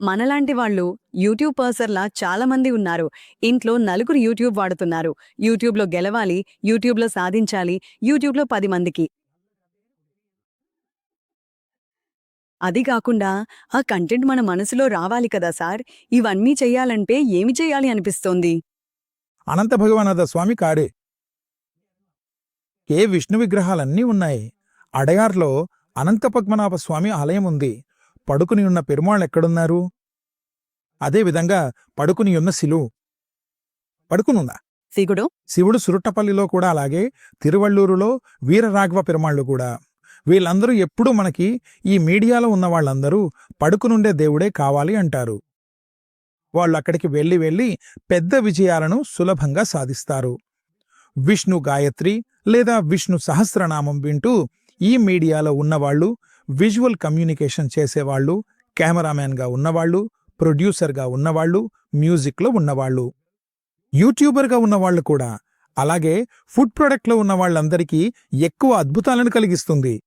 మనలాంటి వాళ్ళు యూట్యూబ్ పర్సర్లా చాలా మంది ఉన్నారు. ఇంట్లో నలుగురు యూట్యూబ్ వాడుతున్నారు. యూట్యూబ్లో గెలవాలి యూట్యూబ్లో సాధించాలి యూట్యూబ్లో పది మందికి. అది కాకుండా ఆ కంటెంట్ మన మనసులో రావాలి కదా సార్? ఇవన్నీ చెయ్యాలంటే ఏమి చెయ్యాలి అనిపిస్తోంది? అనంత భగవానద స్వామి కాడే. ఏ విష్ణు విగ్రహాలన్నీ ఉన్నాయి. అడయార్లో అనంత పద్మనాభ స్వామి ఆలయం ఉంది. పడుకుని ఉన్న పెరుమాళ్ళు ఎక్కడున్నారు? అదేవిధంగా పడుకుని ఉన్న శిలువు పడుకునుందా? సిగుడు శివుడు సురుట్టపల్లిలో కూడా అలాగే తిరువళ్ళూరులో వీరరాఘవ పెరుమాళ్ళు కూడా. వీళ్ళందరూ ఎప్పుడూ మనకి ఈ మీడియాలో ఉన్న వాళ్ళందరూ పడుకునుండే దేవుడే కావాలి అంటారు. వాళ్ళు అక్కడికి వెళ్ళి వెళ్ళి పెద్ద విజయాలను సులభంగా సాధిస్తారు. విష్ణు గాయత్రి లేదా విష్ణు సహస్రనామం వింటూ ఈ మీడియాలో ఉన్నవాళ్ళు విజువల్ కమ్యూనికేషన్ చేసేవాళ్ళు కెమెరామ్యాన్గా ఉన్నవాళ్ళు ప్రొడ్యూసర్గా ఉన్నవాళ్ళు మ్యూజిక్లో ఉన్నవాళ్ళు. యూట్యూబర్గా ఉన్నవాళ్ళు కూడా. అలాగే ఫుడ్ ప్రొడక్ట్లో ఉన్న వాళ్ళందరికీ ఎక్కువ అద్భుతాలను కలిగిస్తుంది.